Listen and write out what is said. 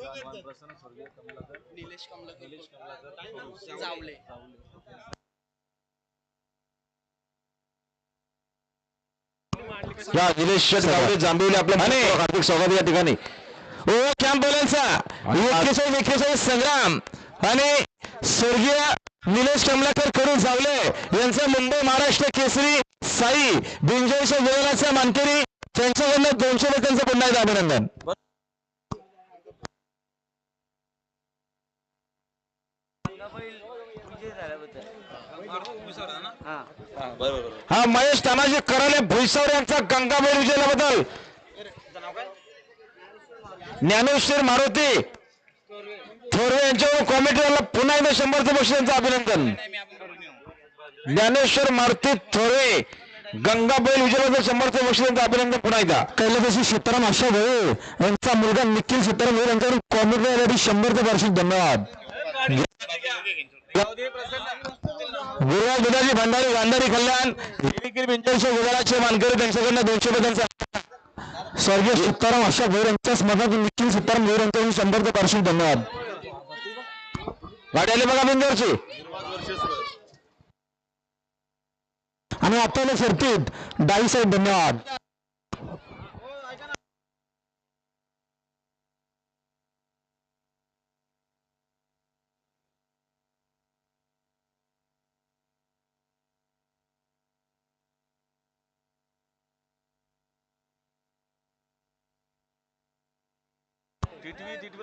प्रसन्न स्वर्गीय कमलाकर. निलेश कमलाकर. निलेश या जांभवले आपलं हार्दिक स्वागत या ठिकाणी. ओ कॅम्प बोलायचा एक्केचाळीस एक्केचाळीस संग्राम. आणि स्वर्गीय निलेश कमलाकर कडू जावले यांचं मुंबई महाराष्ट्र केसरी साई बिंजोळच्या विरोधाचा मानकरी. त्यांच्याकडनं दोनशे लोकांचं पुन्हा एकदा अभिनंदन. हा. महेश तानाजी कराले भुईसवर यांचा गंगाबेर विजयाबद्दल. ज्ञानेश्वर मारुती. थोरवे यांच्यावर कॉमेंट्रीला पुन्हा एकदा शंभरचं बक्षीस यांचं अभिनंदन. ज्ञानेश्वर मारुती थोरवे गंगाबैल विजयाबद्दल शंभरचं बक्षीस यांचं अभिनंदन पुन्हा एकदा. कैलासी सीताराम आशा भळे यांचा मुलगा निखिल सीताराम भळे यांच्यावर कॉमेंट्री शंभरचं बक्षीस धन्यवाद. गुरुवार दुधाची भंडारी गांधारी कल्याण हिरेगिरी बिंजोरच्या गुजराचे मानकरी त्यांच्याकडनं दोनशे रुपयांचा स्वर्गीय सीताराम अशा भोर यांच्या स्मरणात निखिल सीताराम भैर यांच्याकडून ते पार्श्विक धन्यवाद. गाडी आली बघा बिंदरची. आणि आपल्याला सरतीत डाई साहेब धन्यवाद. TTV TTV